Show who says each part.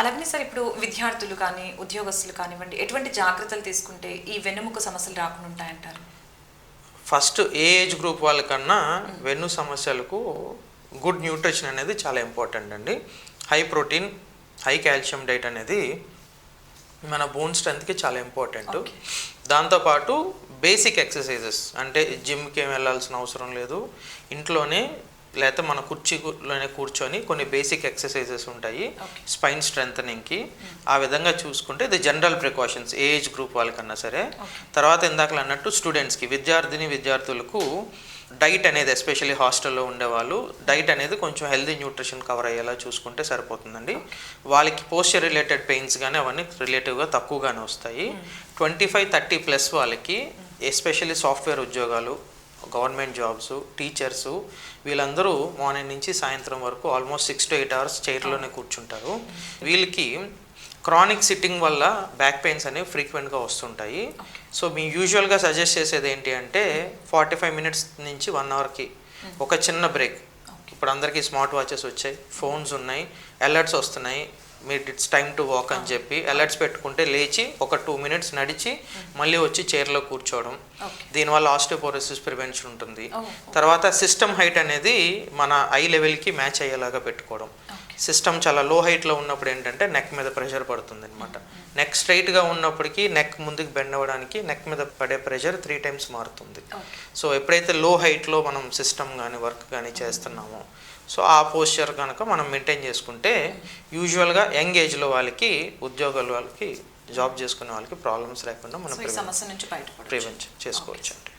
Speaker 1: అలాగనే సార్ ఇప్పుడు విద్యార్థులు కానీ ఉద్యోగస్తులు కానివ్వండి ఎటువంటి జాగ్రత్తలు తీసుకుంటే ఈ వెన్నెముక సమస్యలు రాకుండా ఉంటాయంటారు?
Speaker 2: ఫస్ట్ ఏ ఏజ్ గ్రూప్ వాళ్ళకన్నా వెన్ను సమస్యలకు గుడ్ న్యూట్రిషన్ అనేది చాలా ఇంపార్టెంట్ అండి. High protein high calcium diet అనేది మన బోన్ స్ట్రెంత్కి చాలా ఇంపార్టెంట్. దాంతోపాటు బేసిక్ ఎక్సర్సైజెస్ అంటే జిమ్కి ఏం వెళ్ళాల్సిన అవసరం లేదు. ఇంట్లోనే లేకపోతే మన కుర్చీలోనే కూర్చొని కొన్ని బేసిక్ ఎక్సర్సైజెస్ ఉంటాయి. స్పైన్ స్ట్రెంథనింగ్కి ఆ విధంగా చూసుకుంటే ఇది జనరల్ ప్రికాషన్స్ ఏజ్ గ్రూప్ వాళ్ళకన్నా సరే. తర్వాత ఇందాకలు అన్నట్టు స్టూడెంట్స్కి విద్యార్థిని విద్యార్థులకు డైట్ అనేది ఎస్పెషల్లీ హాస్టల్లో ఉండేవాళ్ళు డైట్ అనేది కొంచెం హెల్దీ న్యూట్రిషన్ కవర్ అయ్యేలా చూసుకుంటే సరిపోతుందండి. వాళ్ళకి పోస్చర్ రిలేటెడ్ పెయిన్స్ కానీ అవన్నీ రిలేటివ్గా తక్కువగానే వస్తాయి. ట్వంటీ ఫైవ్ థర్టీ ప్లస్ వాళ్ళకి ఎస్పెషల్లీ సాఫ్ట్వేర్ ఉద్యోగాలు గవర్నమెంట్ జాబ్స్ టీచర్స్ వీళ్ళందరూ మార్నింగ్ నుంచి సాయంత్రం వరకు almost six to eight hours చైర్లోనే కూర్చుంటారు. వీళ్ళకి క్రానిక్ సిట్టింగ్ వల్ల బ్యాక్ పెయిన్స్ అనేవి ఫ్రీక్వెంట్గా వస్తుంటాయి. సో మీ యూజువల్గా సజెస్ట్ చేసేది ఏంటి అంటే ఫార్టీ ఫైవ్ మినిట్స్ నుంచి వన్ అవర్కి ఒక చిన్న బ్రేక్. ఇప్పుడు అందరికీ స్మార్ట్ వాచెస్ వచ్చాయి ఫోన్స్ ఉన్నాయి అలర్ట్స్ వస్తున్నాయి మీరు ఇట్స్ టైమ్ టు వాక్ అని చెప్పి అలర్ట్స్ పెట్టుకుంటే లేచి ఒక టూ మినిట్స్ నడిచి మళ్ళీ వచ్చి చైర్లో కూర్చోవడం. దీనివల్ల ఆస్టియోపోరోసిస్ ప్రివెన్షన్ ఉంటుంది. తర్వాత సిస్టమ్ హైట్ అనేది మన ఐ లెవెల్కి మ్యాచ్ అయ్యేలాగా పెట్టుకోవడం. సిస్టమ్ చాలా లో హైట్లో ఉన్నప్పుడు ఏంటంటే నెక్ మీద ప్రెషర్ పడుతుంది అనమాట నెక్ స్ట్రైట్గా ఉన్నప్పటికీ నెక్ ముందుకు బెండ్ అవ్వడానికి నెక్ మీద పడే ప్రెషర్ త్రీ టైమ్స్ మారుతుంది. సో ఎప్పుడైతే లో హైట్లో మనం సిస్టమ్ కానీ వర్క్ కానీ చేస్తున్నామో సో ఆ పోస్చర్ కనుక మనం మెయింటైన్ చేసుకుంటే యూజువల్గా యంగ్ ఏజ్లో వాళ్ళకి ఉద్యోగాల వాళ్ళకి జాబ్ చేసుకునే వాళ్ళకి ప్రాబ్లమ్స్ లేకుండా మనం ప్రివెంట్ చేసుకోవచ్చు. అండి